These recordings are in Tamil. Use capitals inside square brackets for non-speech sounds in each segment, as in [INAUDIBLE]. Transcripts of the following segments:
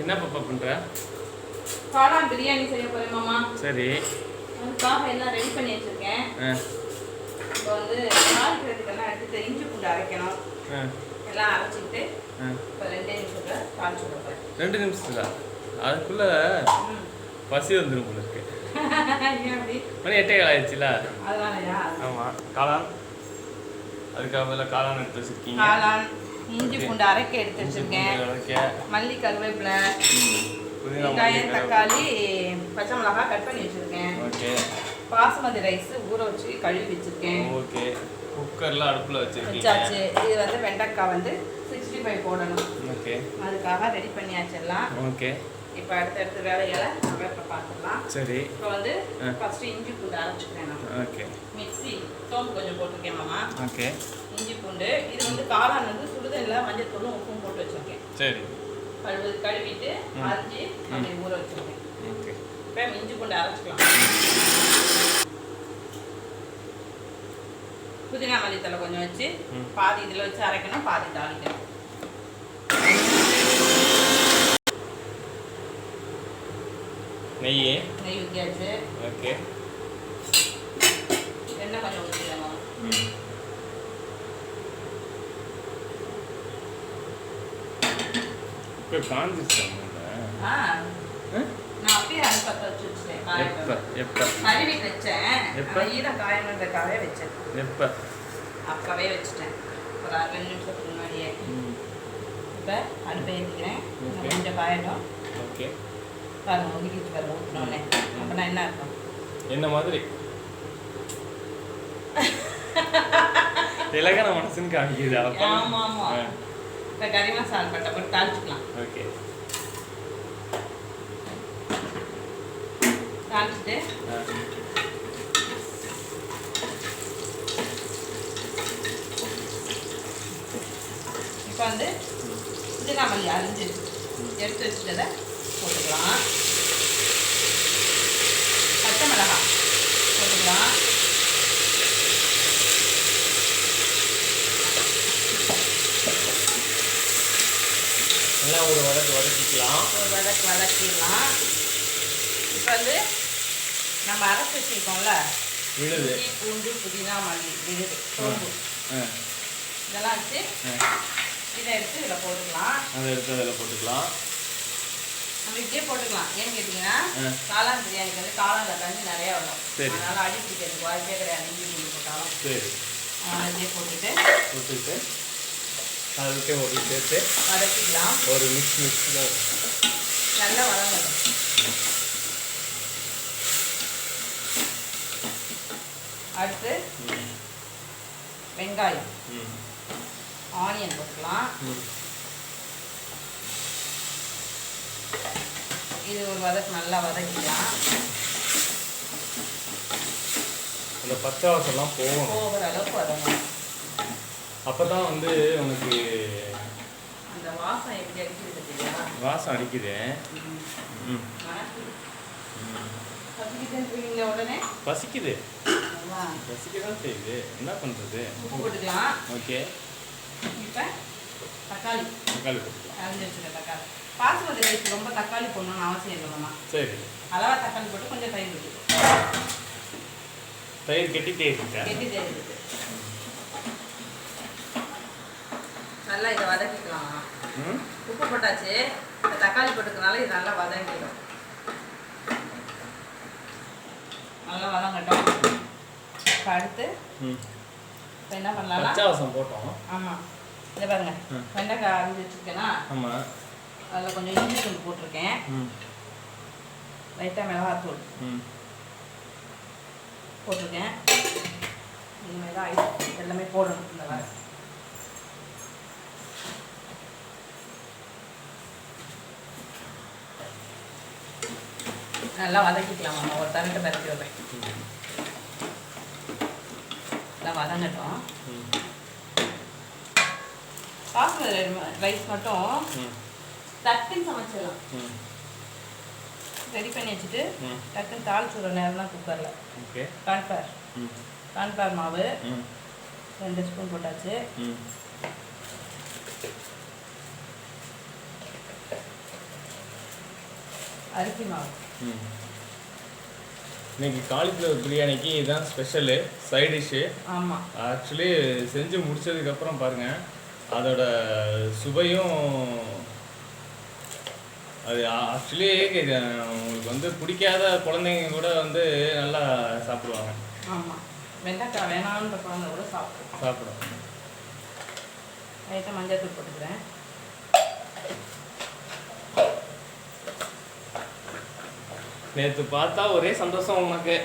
என்ன பாப்பா பண்ற? காளான் பிரியாணி செய்ய போறேன் மாமா. சரி. அதுக்காக எல்லாம் ரெடி பண்ணி வச்சிருக்கேன்? இப்போ வந்து தாளிக்கிறதுக்கெல்லாம் எடுத்து இஞ்சி பூண்டு அரைக்கணும். எல்லாம் அரைச்சிக்கிட்டு ஆ. இப்போ ரெண்டே நிமிஷத்துல தாளிச்சு கொடுப்பேன் ரெண்டு நிமிஷத்துல? அதுக்குள்ள. பசி வந்துடும் போல இருக்கு. [LAUGHS] மணி எட்டே கால் ஆயிடுச்சுல? ஆமாம் காளான்? அதுக்காக காளான் எடுத்து வச்சிருக்கீங்க. காளான். இஞ்சி. பூண்டு அரைக்க எடுத்து வச்சிருக்கேன். மல்லி கருவேப்பிலை வெங்காயம் தக்காளி பச்சை மிளகாய் கட் பண்ணி வச்சிருக்கேன். பாசுமதி ரைஸ் ஊற வச்சு கழுவி வச்சிருக்கேன். ஓகே. குக்கர்லாம் அடுப்பில் வச்சாச்சு. இது வந்து வெண்டைக்காய் வந்து சிக்ஸ்டி ஃபைவ் போடணும். ஓகே. அதுக்காக ரெடி பண்ணியாச்சு எல்லாம். ஓகே. இப்போ அடுத்தடுத்த வேலைகளை நம்ம இப்போ பார்த்துக்கலாம். சரி. இப்போ வந்து ஆ. ஃபர்ஸ்ட் இஞ்சி பூண்டு அரைச்சிக்கிறேன் ஓகே. சோம்பு கொஞ்சம் போட்டிருக்கேன் மாமா. ஓகே. இஞ்சி பூண்டு. இது வந்து காளான் வந்து சுடுதண்ணில் மஞ்சள் தூளும் உப்பும் போட்டு வச்சிருக்கேன். சரி. கழுவு கழுவிட்டு. அரைஞ்சி அப்படியே ஊற வச்சிருக்கேன். ஓகே. இப்போ இஞ்சி பூண்டு அரைச்சிக்கலாம். புதினா மல்லித்தலை கொஞ்சம் வச்சு. பாதி இதில் வச்சு அரைக்கணும் பாதி தாளிக்கணும். நெய் நெய் ஊற்றியாச்சு ஓகே. எண்ணெய் கொஞ்சம் ஊற்றிக்கணும் ம் இப்போ வச்சுட்டேன் எப்போ. எப்போ? கழுவி வச்சேன். எப்ப? ஆனா ஈரம் காயணுன்றதுக்காகவே வச்சேன். எப்போ? அப்பவே வச்சுட்டேன். ஒரு அரை நிமிஷத்துக்கு முன்னாடியே. இப்போ அடுப்பை ஏற்றிக்கிறேன். கொஞ்சம் காயட்டும். ஓகே. பாருங்க ஒதுக்கிட்டு பாருங்க ஊற்றினோடனே அப்படின்னா என்ன இருக்கும் என்ன மாதிரி? [LAUGHS] இலகன மனசுன்னு காமிக்குது அப்போ ஆமா இப்போ கறி மசாலா பட்டை போட்டு தாளிச்சுக்கலாம். ஓகே. தாளிச்சுட்டு. இப்போ வந்து புதினா மல்லி அரிஞ்சு எடுத்து வச்சுட்டதை போட்டுக்கலாம். பச்சை மிளகாய் போட்டுக்கலாம் நல்லா ஒரு வதக்கு வதக்கிக்கலாம் ஒரு வதக்கு வதக்கிடலாம் இப்போ வந்து நம்ம அரைச்சி வச்சுருக்கோம்ல? விழுது. பூண்டு புதினா மல்லி விழுது. சோம்பு இதெல்லாம் வச்சு இதை எடுத்து இதில் போட்டுக்கலாம். அதை எடுத்து அதில் போட்டுக்கலாம். நம்ம இப்படியே போட்டுக்கலாம். ஏன்னு கேட்டிங்கன்னா. காளான் பிரியாணிக்கு வந்து காளான்ல தண்ணி நிறையா வரும். அதனால அடி பிடிக்கிறதுக்கு வாய்ப்பே கிடையாது. இஞ்சி பூண்டு போட்டாலும். சரி. இப்படியே போட்டுட்டு போட்டுட்டு அதுக்கு ஒரு சேர்த்து வதக்கிக்கலாம். ஒரு மிக்ஸ் மிக்ஸில் நல்லா வதங்கட்டும் அடுத்து வெங்காயம். ஆனியன் போட்டுக்கலாம். இது ஒரு வதக்கு நல்லா வதக்கிக்கலாம். இந்த பச்சை வாசம்லாம் போகணும். போகிற அளவுக்கு வதங்கணும். அப்போ தான் வந்து உனக்கு அந்த வாசம் அடிக்குது பசிக்குது. நல்லா பசிக்க தான் செய்யுது. என்ன பண்ணுறது ஓகே. தக்காளி. தக்காளி போட்டுக்கலாம். பாசுமதி ரைஸ் ரொம்ப தக்காளி போடணும்னு அவசியம் இல்லைம்மா சரி. அளவா தக்காளி போட்டு கொஞ்சம் தயிர் விட்டு தயிர் கெட்டி தேய்ச்சிட்டேன். கெட்டி தயிர் விட்டு நல்லா இதை வதக்கிக்கலாம். ம்? உப்பு போட்டாச்சு. தக்காளி போட்டுக்கனால இது நல்லா வதங்கிடும். நல்லா வதங்கட்டும். இப்போ அடுத்து ம். இப்போ என்ன பண்ணலாம் பச்சை வாசம் போட்டோம். ஆமாம் இதை பாருங்க. வெண்டைக்காய் அரைஞ்சி வச்சுருக்கேன்னா ஆமாம் அதில் கொஞ்சம் இஞ்சி தூள் போட்டிருக்கேன். ம். லைட்டாக மிளகாத்தூள் ம். போட்டிருக்கேன். இனிமேல் தான் எல்லாமே போடணும் இந்த வர நல்லா வதக்கிக்கலாம்? ஒரு தரட்டு பரட்டி வைப்பேன் நல்லா வதங்கட்டும். பாஸ்மதி ரைஸ் மட்டும். ம் டக்குன்னு சமைச்சிடலாம். ரெடி பண்ணி வச்சுட்டு டக்குன்னு தாளிச்சு விட நேரம் தான் குக்கரில் கான்ஃபார் கான்ஃபார் மாவு. ரெண்டு ஸ்பூன் போட்டாச்சு. அரிசி மாவு. இன்னைக்கு காலிஃப்ளவர் பிரியாணிக்கு இதுதான் ஸ்பெஷலு சைட் டிஷ்ஷு. ஆமாம் ஆக்சுவலி செஞ்சு முடிச்சதுக்கப்புறம் பாருங்கள் அதோட சுவையும் அது ஆக்சுவலி உங்களுக்கு வந்து பிடிக்காத குழந்தைங்க கூட வந்து நல்லா சாப்பிடுவாங்க. ஆமாம் வெண்டைக்காய் வேணான்ற குழந்தை கூட சாப்பிடும். சாப்பிடும். லைட்டாக மஞ்சள் தூள் போட்டுக்கிறேன். நேற்று பார்த்தா ஒரே சந்தோஷம் உனக்கு.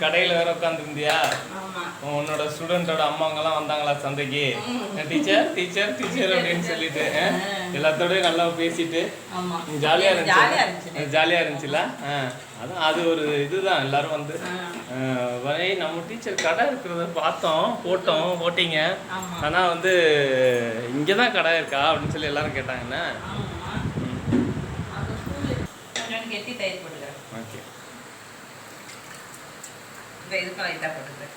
கடையில் வேற உட்காந்துருந்தியா உன்னோட ஸ்டூடெண்டோட அம்மாங்கெல்லாம் வந்தாங்களா சந்தைக்கு? டீச்சர் டீச்சர் டீச்சர் அப்படின்னு சொல்லிட்டு அஹ், எல்லாத்தோடயும் நல்லா பேசிட்டு. ஜாலியாக இருந்துச்சு ஜாலியாக இருந்துச்சுல? அதான் அது ஒரு இதுதான் எல்லாரும் வந்து. வரை நம்ம டீச்சர் கடை இருக்கிறத பார்த்தோம் போட்டோம் போட்டீங்க ஆனால் வந்து இங்கே தான் கடை இருக்கா? அப்படின்னு சொல்லி எல்லாரும் கேட்டாங்க என்ன? ஆமாம் ம். அது ஸ்கூலு கொஞ்சம் கெட்டி தயிர் ஓகே இந்த இதுக்கு லைட்டாக போட்டுக்கிறேன்.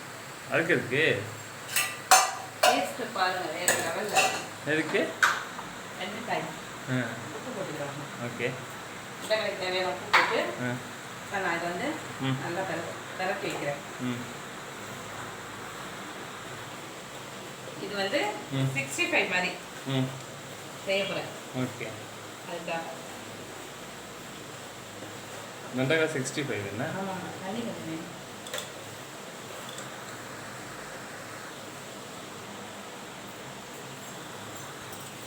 அதுக்கு இருக்கு. டேஸ்ட்டு பாருங்கள் வேறு லெவலில் உப்பு போட்டுக்கிறோம் ஓகே. வெண்டைக்காய்க்கு தேவையான உப்பு போட்டு ஆ. இப்போ நான் இதை வந்து நல்லா திர திரட்டி வைக்கிறேன். இது வந்து. சிக்ஸ்டி ஃபைவ் மாதிரி செய்ய போகிறேன் ஓகே. அதுக்காக. வெண்டைக்காய் சிக்ஸ்டி ஃபைவ் என்ன? ஆமாம் தண்ணி கொஞ்சம்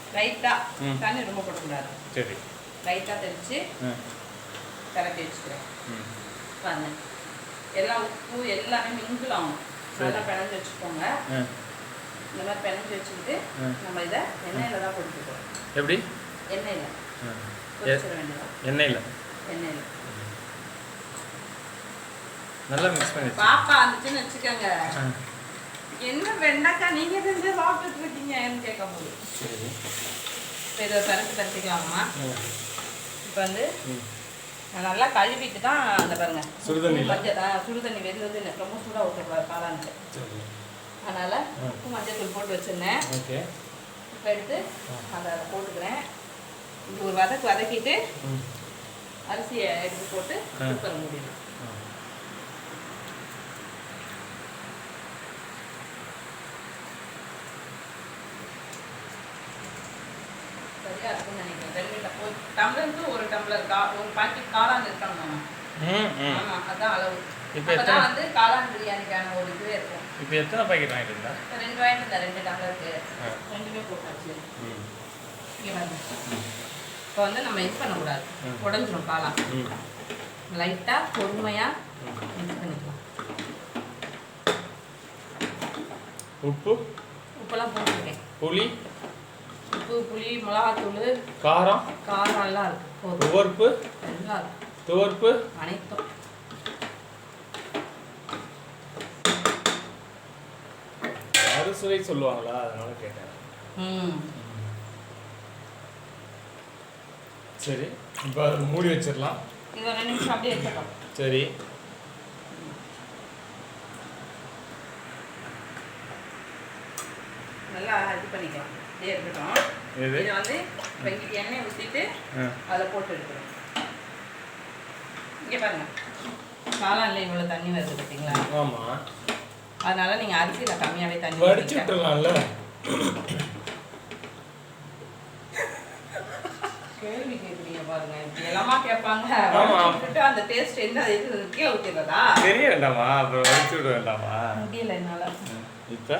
வேணும். லைட்டா ம். தண்ணி ரொம்ப போடக்கூடாது. சரி. லைட்டாக தெளித்து திரட்டி வச்சுக்கிறேன். பாருங்க. எல்லாம் உப்பு எல்லாமே மிங்கிள் ஆகும். நல்லா. பிணைஞ்சு வச்சுக்கோங்க. இந்த மாதிரி பிணைஞ்சு வச்சுக்கிட்டு. நம்ம இதை எண்ணெயில் தான் பொடிக்க போகிறோம் எப்படி? எண்ணெயில். எண்ணெயில். எண்ணெயில். நல்லா மிக்ஸ் பண்ணி. பாப்பா வந்துச்சுன்னு வச்சுக்கோங்க. என்ன வெண்டைக்காய் நீங்க செஞ்சு சாப்பிட்டுட்டு இருக்கீங்கன்னு கேட்கும் போது சரி. இப்போ இதை ம் இப்போ வந்து நல்லா கழுவிட்டு தான் அந்த பாருங்க. சுடுதண்ணில? மஞ்சள் ஆ சுடுதண்ணி வெது வந்து ரொம்ப சூடாக ஊற்றக்கூடாது பாலான்ட்டு அதனால். உப்பு மஞ்சள் தூள் போட்டு வச்சுருந்தேன். ஓகே. இப்போ எடுத்து அதை போட்டுக்கிறேன். இது ஒரு வதக்கு வதக்கிட்டு அரிசியை எடுத்து போட்டு. குக்கர் முடியும் ஆ. சரியா இருக்கும்னு நினைக்கிறேன் ரெண்டு ட- ஒரு டம்ளருக்கு ஒரு டம்ளர் கா ஒரு பாக்கெட் காளான் ம் ஆமா அதான் அளவு. இப்போ எத்தனை? வந்து காளான் பிரியாணிக்கான ஒரு இதுவே இருக்கும். இப்போ எத்தனை பாக்கெட் வாங்கிட்டு இருந்தா ரெண்டு வாங்கிட்டு இருந்தேன் ரெண்டு டம்ளருக்கு. ஆ. ரெண்டுமே போட்டாச்சு. இப்போ வந்து நம்ம இது பண்ணக்கூடாது. உடஞ்சிரும் காளான். லைட்டாக பொறுமையாக. மிக்ஸ் பண்ணிக்கலாம். உப்பு? உப்பெல்லாம் போட்டுருக்கேன். புளி? உப்பு புளி மிளகாத்தூள் காரம்? காரம் எல்லாம் இருக்கு. துவர்ப்பு. துவர்ப்பு. அனைத்தும் அறுசுவை சொல்லுவாங்களா? அதனால கேட்டேன். சரி இப்போ அதை மூடி வச்சிடலாம். சரி. நல்லா இது பண்ணிக்கலாம். இதை வந்து வெங்கிட்டு எண்ணெய் ஊற்றிட்டு அதில் போட்டு எடுக்கணும் இங்கே பாருங்க. காளான்ல இவ்வளோ தண்ணி வருது பார்த்தீங்களா ஆமாம் அதனால நீங்கள் அரிசியில் கம்மியாகவே தண்ணி வடிச்சு ஊத்திக்க. விட்டுறலாம்ல. கேள்வி கேட்குறீங்க பாருங்க. இப்படி எல்லாமா கேட்பாங்க. விட்டுட்டு அந்த டேஸ்ட் என்ன இது கீழே ஊற்றிடுறதா தெரிய வேண்டாமா? அப்புறம் வடிச்சு விட வேண்டாமா? முடியல என்னால். இப்போ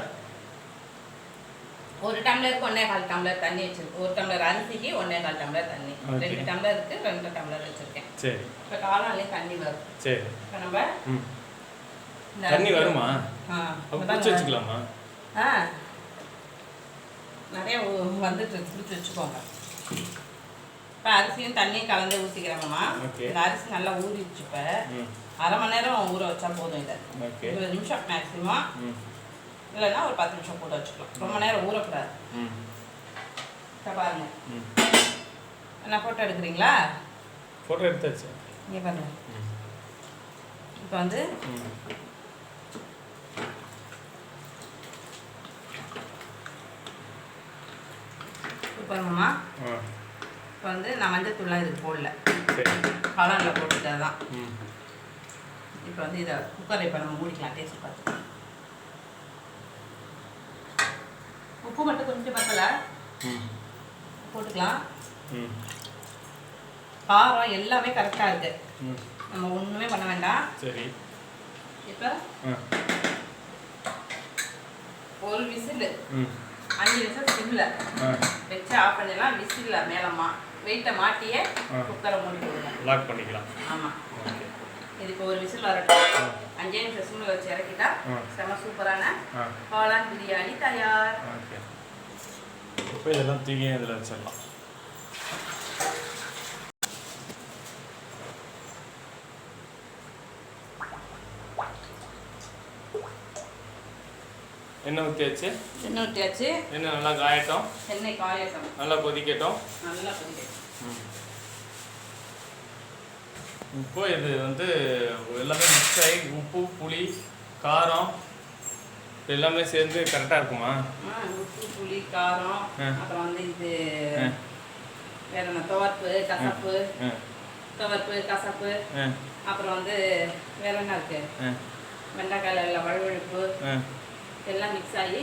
ஒரு டம்ளருக்கு ஒன்றே கால் டம்ளர் தண்ணி வச்சிருக்கேன் ஒரு டம்ளர் அரிசிக்கு ஒன்றே கால் டம்ளர் தண்ணி. ரெண்டு டம்ளருக்கு ரெண்டு டம்ளர் வச்சிருக்கேன். சரி. இப்போ காளான்லேயும் தண்ணி வரும். சரி. இப்போ நம்ம தண்ணி வருமா? பிடிச்சி. வச்சுக்கலாமா? ஆ. நிறைய வந்துட்டு பிடிச்சி வச்சுக்கோங்க. இப்போ அரிசியும் தண்ணியும் கலந்து ஊற்றிக்கிறேங்கம்மா. இந்த அரிசி நல்லா ஊறிடுச்சு இப்போ. அரை மணி நேரம் ஊற வச்சா போதும் இதை. இருபது நிமிஷம் மேக்ஸிமம் இல்லைன்னா ஒரு பத்து நிமிஷம் கூட வச்சுக்கலாம். ரொம்ப நேரம் ஊறக்கூடாது. பாருங்க. ம். என்ன ஃபோட்டோ எடுக்கிறீங்களா? ஃபோட்டோ எடுத்தாச்சு. இங்கே ம். இப்போ வந்து பாருங்கம்மா. இப்போ வந்து நான் மஞ்சள் தூள்லாம் இதுக்கு போடல. சரி. காளானில் போட்டுட்டது தான் இப்போ வந்து இதை குக்கரை இப்போ நம்ம மூடிக்கலாம். டேஸ்ட் பார்த்து உப்பு ம். போட்டுக்கலாம். ம். காரம் எல்லாமே கரெக்டாக இருக்கு. நம்ம ஒன்றுமே பண்ண வேண்டாம். சரி. இப்போ ஒரு விசில். அஞ்சு நிமிஷம் சிம்மில் ஆ. வச்சு ஆஃப் பண்ணிடலாம். விசிலில் மேலே மா வெயிட்டை மாட்டியே. குக்கரை மூடி போடுங்க. லாக் பண்ணிக்கலாம். ஆமாம் இதுக்கு ஒரு விசில் வரட்டும். அஞ்சே நிமிஷம் சிம்மில் வச்சு இறக்கிட்டா. செம சூப்பரான காளான் பிரியாணி தயார். ஓகே இப்போ இதெல்லாம் தூக்கி இதில் வச்சிடலாம். எண்ணெய் ஊற்றியாச்சு எண்ணெய் ஊற்றியாச்சு எண்ணெய் நல்லா காயட்டும். எண்ணெய் காயட்டும். நல்லா கொதிக்கட்டும். நல்லா கொதிக்கட்டும். இப்போ இது வந்து எல்லாமே மிக்ஸ் ஆகி உப்பு புளி காரம் எல்லாமே சேர்ந்து கரெக்டாக இருக்குமா? உப்பு புளி காரம். அப்புறம் வந்து இது. வேற என்ன துவர்ப்பு கசப்பு. துவர்ப்பு கசப்பு. அப்புறம் வந்து வேற என்ன இருக்கு? வெண்டைக்காயில உள்ள வழுவழுப்பு. எல்லாம் மிக்ஸ் ஆகி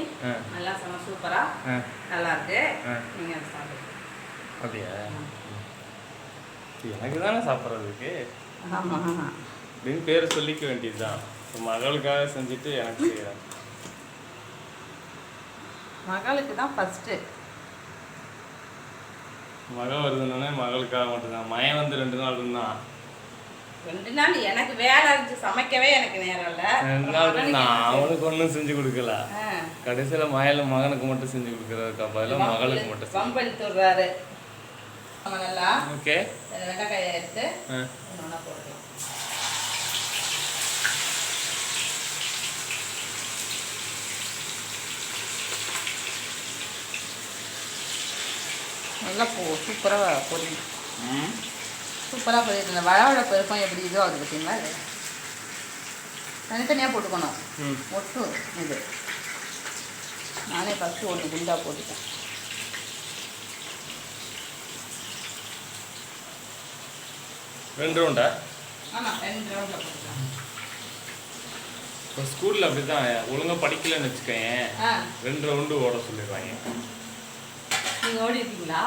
நல்லா செம சூப்பராக நல்லா இருக்கு. நீங்கள் சாப்பிடுங்க. அப்படியா? எனக்கு தானே சாப்பிட்றதுக்கு. ஆமாம் அப்படின்னு பேரை சொல்லிக்க வேண்டியதுதான். மகளுக்காக செஞ்சுட்டு எனக்கு செய்யறேன் மகளுக்கு தான் ஃபஸ்ட்டு மகள் வருதுன்னொடனே மகளுக்காக மட்டும்தான். மயம் வந்து ரெண்டு நாள் இருந்தான். ரெண்டு நாள்? எனக்கு வேலை இருந்துச்சு. சமைக்கவே எனக்கு நேரம் இல்லை. ரெண்டு நாள் இருந்தான். அவனுக்கு ஒன்றும் செஞ்சு கொடுக்கல. கடைசியில் மயில மகனுக்கு மட்டும் செஞ்சு கொடுக்குறதுக்கு பதிலாக மகளுக்கு மட்டும் செஞ்சு வம்பளித்து விடுறாரு. நல்லா ஓகே வெண்டைக்காயை எடுத்து ஆ. நல்லா போ சூப்பராக பொரியும் ம். சூப்பராக பொரியுது. இந்த வளவள பெருக்கம் எப்படி இதோ அது பார்த்தீங்களா இது. தனித்தனியாக போட்டுக்கணும். ம். ஒட்டும் இது. நானே ஃபஸ்ட்டு ஒன்று குண்டா போட்டுட்டேன். ரெண்டு ரவுண்டா ஆமாம் ரெண்டு ரவுண்டில் போட்டுக்கலாம். இப்போ ஸ்கூலில் அப்படி தான் ஒழுங்காக படிக்கலைன்னு வச்சுக்கோயேன். ஆ. ரெண்டு ரவுண்டு ஓட சொல்லிடுவாங்க. நீங்கள் ஓடி இருக்கீங்களா?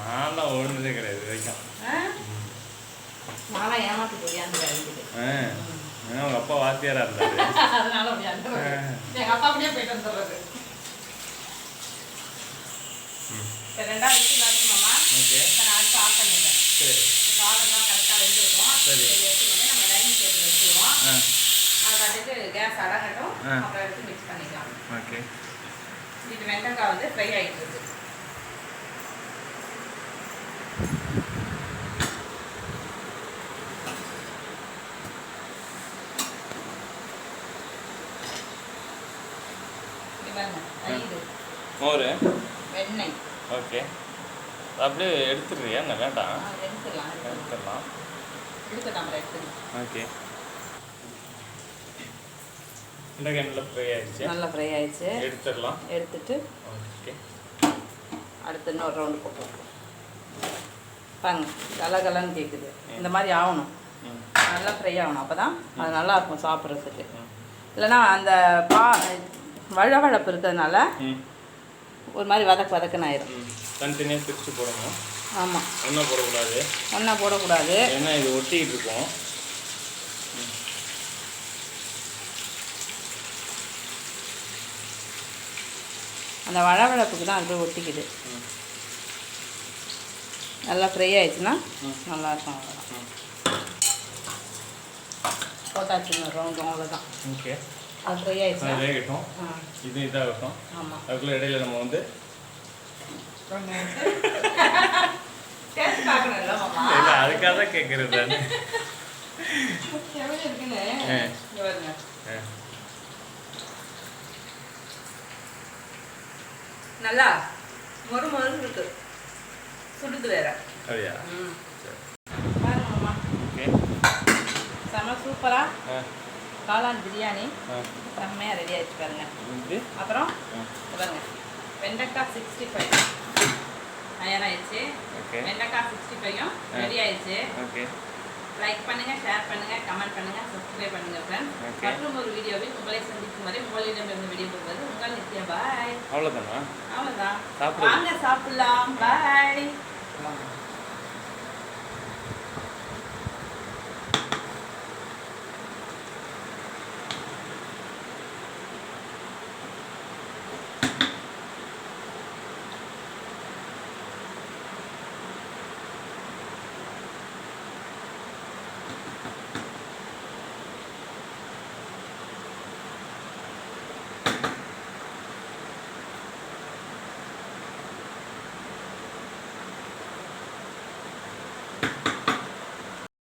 நான்லாம் ஓடுனதே கிடையாது வரைக்கும். நானும் ஏமாத்து ஆ, உங்க அப்பா வாத்தியாரா இருந்தாரு. [LAUGHS] அதனால எங்கள் அப்பா அப்படியே போயிட்டு வந்துடுறது ரெண்டாவது விசில் வரணுமாம்மா ஓகே. நான் அடுத்து ஆஃப் பண்ணிடுறேன். சரி. காலெல்லாம் கரெக்டாக வெந்திருக்கும். சரி. இதை எடுத்துக்கொண்டு நம்ம டைனிங் டேபிள் வச்சுருவோம். அது கேஸ் அடங்கட்டும். அப்புறம் எடுத்து மிக்ஸ் பண்ணிக்கலாம். ஓகே. இது வெண்டைக்காய் வந்து ஃப்ரை ஆகிட்டு இருக்கு இங்க பாருங்க, தயிர் மோர்? வெண்ணெய். ஓகே. அப்படியே எடுத்துடுறியா? என்ன வேண்டாம். எடுத்துடலாம் ஓகே. நல்லா ஃப்ரை ஆயிடுச்சு. நல்லா ஃப்ரை ஆயிடுச்சு. எடுத்துடலாம். எடுத்துட்டு ஓகே. அடுத்து இன்னொரு ரவுண்டு போட்டுருவோம் பாருங்க கலகலன்னு கேட்குது இந்த மாதிரி ஆகணும். நல்லா ஃப்ரை ஆகணும் அப்போ தான் அது நல்லா இருக்கும் சாப்பிட்றதுக்கு. இல்லைன்னா அந்த பா வழவழப்பு இருக்கிறதுனால ஒரு மாதிரி வதக்கு வதக்குன்னு ஆயிரும். ம் தனித்தனியாக பிரித்து போடணும். ஆமாம் ஒன்றா போடக்கூடாது. ஒன்றா போடக்கூடாது. ஏன்னா இது ஒட்டிக்கிட்டு இருக்கும். அந்த வழவழப்புக்கு தான் அது போய் ஒட்டிக்குது. நல்லா ஃப்ரை ஆயிடுச்சுன்னா ம். நல்லா இருக்கும் அவ்வளோதான் ம். போட்டாச்சு இன்னொரு ரவுண்டு அவ்வளோதான் ஓகே அது ஃப்ரை ஆயிடுச்சுன்னா அது வேகட்டும் இது இதாகட்டும். ஆமாம் அதுக்குள்ளே இடையில நம்ம வந்து [LAUGHS] இல்லை அதுக்காக தான் கேட்குறது நான். நல்லா? மொறு மொறுன்னு இருக்கு. சுடுது வேற. அப்படியா? ம். சரி. பாருங்க மாமா. ஓகே. செம சூப்பரா? காளான் பிரியாணி. செம்மையாக ரெடி ஆயிடுச்சு பாருங்க. அப்புறம் பாருங்க. வெண்டைக்காய் சிக்ஸ்டி ஃபைவ் தயாராகிடுச்சு ஓகே. வெண்டைக்காய் சிக்ஸ்டி ஃபைவும் ரெடி ஆயிடுச்சு. ஓகே. லைக் பண்ணுங்க ஷேர் பண்ணுங்க கமெண்ட் பண்ணுங்க சப்ஸ்கிரைப் பண்ணுங்க ஃப்ரெண்ட்ஸ். மற்றும் ஒரு வீடியோவில் உங்களை சந்திக்கும் வரை உங்களிடமிருந்து வெளியே போவது உங்கள் நித்யா. பாய் அவ்வளோதானா அவ்வளோதான். வாங்க சாப்பிடலாம். பாய்